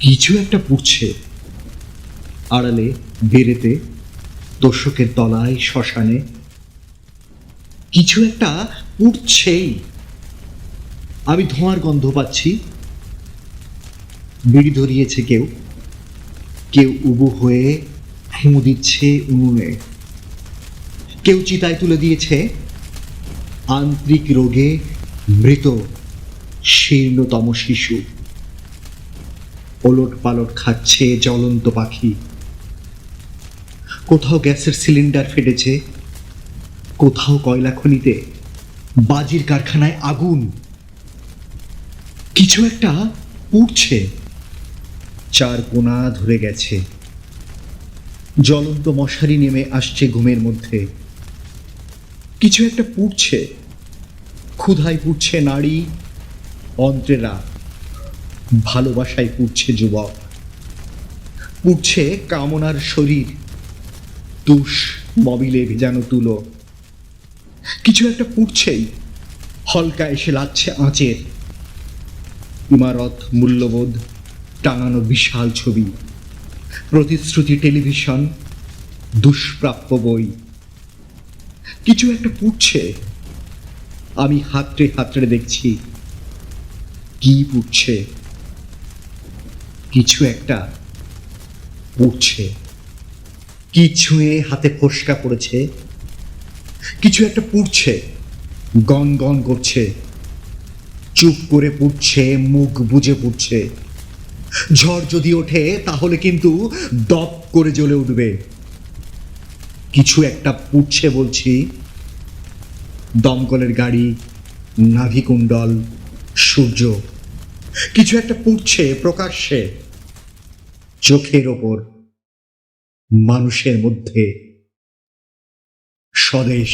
কিছু একটা পুড়ছে। আড়ালে বেরেতে দর্শকের তলায় শ্মশানে কিছু একটা উঠছেই আমি ধোঁয়ার গন্ধ পাচ্ছি। বিড়ি ধরিয়েছে কেউ। কেউ উবু হয়ে ফুঁ দিচ্ছে উনুনে। কেউ চিতায় তুলে দিয়েছে। আন্তরিক রোগে মৃত শীর্ণতম শিশু। ওলট পালট খাচ্ছে জ্বলন্ত পাখি। কোথাও গ্যাসের সিলিন্ডার ফেটেছে, কোথাও কয়লা খনিতে, বাজির কারখানায় আগুন। কিছু একটা উঠছে চার কোনা ধরে গেছে। জ্বলন্ত মশারি নেমে আসছে ঘুমের মধ্যে। কিছু একটা পুড়ছে, ক্ষুধায় পুড়ছে নারী অন্ত্রেরা। ভালোবাসায় পুড়ছে যুবক। পুড়ছে কামনার শরীর। তুষ মবিলে ভেজানো তুলো। কিছু একটা পুড়ছেই হলকা এসে লাগছে আঁচের। ইমারত মূল্যবোধ টাঙানো বিশাল ছবি। প্রতিশ্রুতি টেলিভিশন, দুষ্প্রাপ্য বই। কিছু একটা পুড়ছে আমি হাতড়ে হাতড়ে দেখছি। কি পুড়ছে কিছু একটা পুড়ছে। কি ছুঁয়ে হাতে ফসকা পড়েছে। কিছু একটা পুড়ছে। গন গন করছে। চুপ করে পুড়ছে, মুখ বুঝে পুড়ছে। ঝড় যদি ওঠে, তাহলে কিন্তু দপ করে জ্বলে উঠবে। কিছু একটা পুড়ছে বলছি। দমকলের গাড়ি, নাভিকুণ্ডল, সূর্য। কিছু একটা পুড়ছে প্রকাশ্যে। চোখের ওপর মানুষের মধ্যে স্বদেশ